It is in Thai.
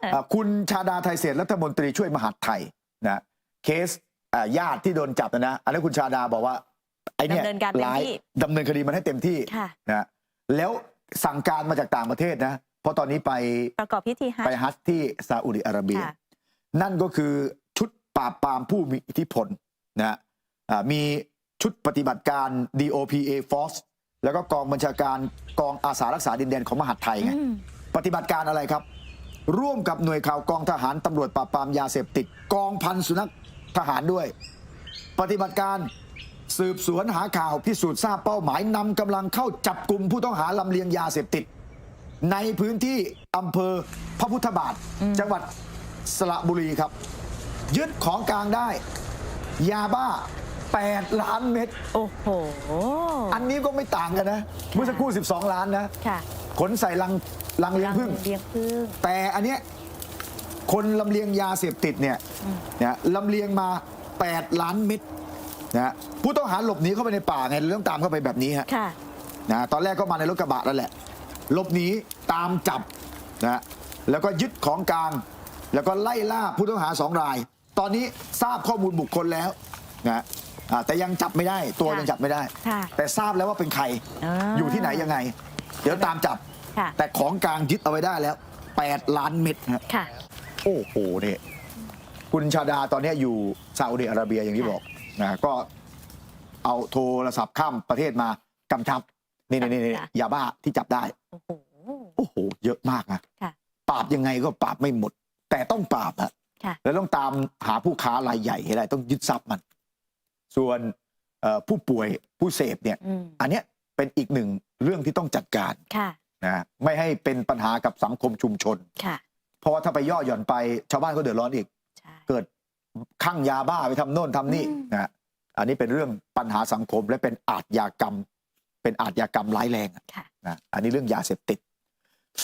เอออะคุณชาดาไทยเศรษฐ์รัฐมนตรีช่วยมหาดไทยนะเคสอะญาติที่โดนจับนะนะอันนี้นคุณชาดาบอกว่า ไอเนี่ยดำเนินการเต็มร้ายที่ดำเนินคดีมันให้เต็มที่ค่ะนะแล้วสั่งการมาจากต่างประเทศนะ เพราะตอนนี้ไปประกอบพิธีฮัจไปญ์ฮัจญ์ที่ซาอุดิอาระเบียค่ะนั่นก็คือชุดปราบปรามผู้มีอิทธิพลนะอ่ามีชุดปฏิบัติการ DOPA Force แล้วก็กองบัญชาการกองอาสารักษาดินแดนของมหาดไทยไงอืมปฏิบัติการอะไรครับ ร่วมกับหน่วยข่าวกองทหารตำรวจปราบปรามยาเสพติดกองพันสุนัขทหารด้วย ปฏิบัติการสืบสวนหาข่าวพิสูจน์ทราบเป้าหมายนำกำลังเข้าจับกลุ่มผู้ต้องหาลำเลียงยาเสพติด ในพื้นที่อำเภอพระพุทธบาท จังหวัดสระบุรีครับ ยึดของกลางได้ ยาบ้า 8 ล้านเม็ดโอ้โห อันนี้ก็ไม่ต่างกันนะ เมื่อสักครู่ 12 ล้านนะค่ะ ขนใส่ลังลังเลี้ยงพึ่ง เลี้ยงพึ่ง แต่อันเนี้ยคนลำเลียงยาเสพติดเนี่ยนะลำเลียงมา 8 ล้านเม็ดนะผู้ต้องหาหลบหนีเข้าไปในป่าไงเรื่องตามเข้าไปแบบนี้ฮะค่ะ นะตอนแรกก็มาในรถกระบะนั่นแหละ หลบหนีตามจับนะแล้วก็ยึดของกลาง แล้วก็ไล่ล่าผู้ต้องหาสองราย ตอนนี้ทราบข้อมูลบุคคลแล้วนะอ่าแต่ยังจับไม่ได้ ตัวค่ะยังจับไม่ได้ ค่ะแต่ทราบแล้วว่าเป็นใครอ่า อยู่ที่ไหนยังไง เดี๋ยวตามจับ ค่ะ แต่ของกลางยึดเอาไว้ได้แล้ว 8 ล้านเม็ดฮะค่ะ โอ้โหเนี่ยคุณชาดาตอนนี้อยู่ซาอุดิอาระเบียอย่างที่บอกนะก็เอาโทรศัพท์ข้ามประเทศมากำชับนี่นี่นี่ค่ะยาบ้าที่จับได้ โอ้โหโอ้โห เยอะมากนะค่ะ ปราบยังไงก็ปราบไม่หมด แต่ต้องปราบอะค่ะ แล้วต้องตามหาผู้ค้ารายใหญ่ให้ได้ต้องยึดทรัพย์มัน ส่วนเอ่อผู้ป่วยผู้เสพเนี่ย อืมอันเนี้ยเป็นอีกหนึ่งเรื่องที่ต้องจัดการ ค่ะ นะไม่ให้เป็นปัญหากับสังคมชุมชน ค่ะ เพราะว่าถ้าไปย่อหย่อนไปชาวบ้านก็เดือดร้อนอีก ใช่ เกิดข้างยาบ้าไปทำโน่นทำนี่อืม นะอันนี้เป็นเรื่องปัญหาสังคมและเป็นอาชญากรรม เป็นอาชญากรรมร้ายแรงอะค่ะ นะอันนี้เรื่องยาเสพติด